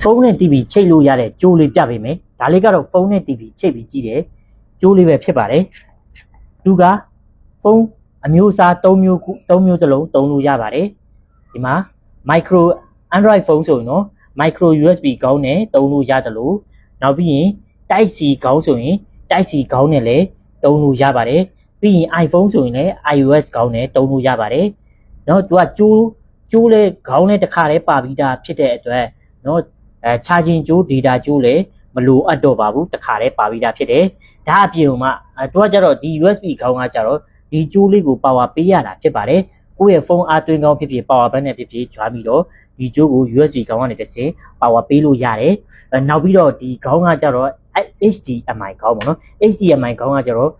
ဖုန်းနဲ့ TV ချိတ်လို့ရတဲ့ကြိုးလေးပြပေးမယ်ဒါလေးကတော့ဖုန်းနဲ့ TV ချိတ်ပြီးကြည့်တယ်ကြိုးလေးပဲဖြစ်ပါတယ်သူကဖုန်းအမျိုးအစား၃မျိုးခု၃မျိုးစလုံးသုံးလို့ရပါတယ်ဒီမှာ micro android ဖုန်းဆိုရင်တော့ micro USB ကောင်းနဲ့သုံးလို့ရတယ်လို့နောက်ပြီးရင် type C ကောင်းဆိုရင် type C ကောင်းနဲ့လည်းသုံးလို့ရပါတယ်ပြီးရင် iPhone ဆိုရင်လည်း iOS ကောင်းနဲ့သုံးလို့ရပါတယ်เนาะသူကကြိုးကြိုးလဲခေါင်းနဲ့တစ်ခါတည်းပါပြီးသားဖြစ်တဲ့အတွက်เนาะ အဲ charging ကြိုး data ကြိုးလည်းမလိုအပ်တော့ပါဘူးတစ်ခါတည်းပါပြီးသားဖြစ်တယ်ဒါအပြင်မှာအဲသူကကြတော့ဒီ USB ခေါင်းကကြတော့ဒီကြိုးလေးကို power ပေးရတာဖြစ်ပါတယ်ကိုယ့်ရဲ့ဖုန်းအားသွင်းကောင်းဖြစ်ဖြစ် power bank နဲ့ဖြစ်ဖြစ်ကျွားပြီးတော့ဒီကြိုးကို USB ခေါင်းကနေတစ်ဆင့် power ပေးလို့ရတယ်အဲနောက်ပြီးတော့ဒီခေါင်းကကြတော့ HDMI ခေါင်းပေါ့နော် HDMI ခေါင်းကကြတော့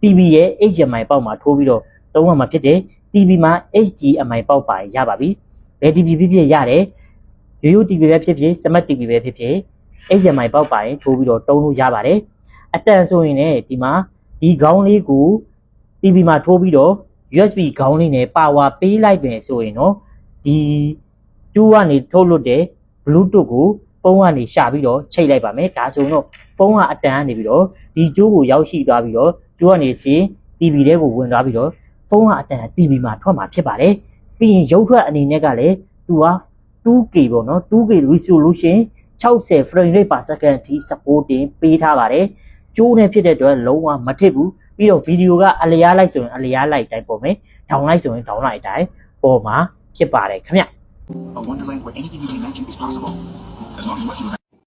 TV ရဲ့ HDMI ပေါက်မှာထိုးပြီးတော့သုံးရမှာဖြစ်တယ် TV မှာ HDMI ပေါက်ပါရပါပြီဘယ် TV ဖြစ်ဖြစ်ရတယ် ရိုးရိုး TV ပဲဖြစ်ဖြစ် Smart TV ပဲဖြစ်ဖြစ် HDMI ပေါက်ပါရင်ထိုးပြီးတော့တုံးလို့ရပါတယ်အတန်ဆိုရင်လည်းဒီမှာဒီခေါင်းလေးကို TV မှာထိုးပြီးတော့ USB ခေါင်းလေးနဲ့ power ပေးလိုက်တယ်ဆိုရင်တော့ဒီကျိုးကနေထုတ်လွတ်တဲ့ Bluetooth ကိုဖုန်းကနေရှာပြီးတော့ချိန်လိုက်ပါမယ်ဒါဆိုရင်တော့ဖုန်းကအတန်ကနေပြီးတော့ဒီကျိုးကိုရောက်ရှိသွားပြီးတော့ကျိုးကနေစီ TV ထဲကိုဝင်သွားပြီးတော့ဖုန်းကအတန် TV မှာထွက်မှာဖြစ်ပါတယ်ပြီးရင်ရုပ်ထွက်အနေနဲ့ကလည်းသူက 2K ပေါ့နော် 2K resolution 60 frame rate per second အထိ supporting ပေးထားပါတယ်ကျိုးနဲ့ဖြစ်တဲ့အတွက်လုံးဝမထစ်ဘူးပြီးတော့ဗီဒီယိုကအလျားလိုက်ဆိုရင်အလျားလိုက်တိုင်းပေါ်မယ်ဒေါင်လိုက်ဆိုရင်ဒေါင်လိုက်တိုင်းပေါ်မှာဖြစ်ပါတယ်ခင်ဗျ A wonderland where anything you can imagine is possible. As long as what you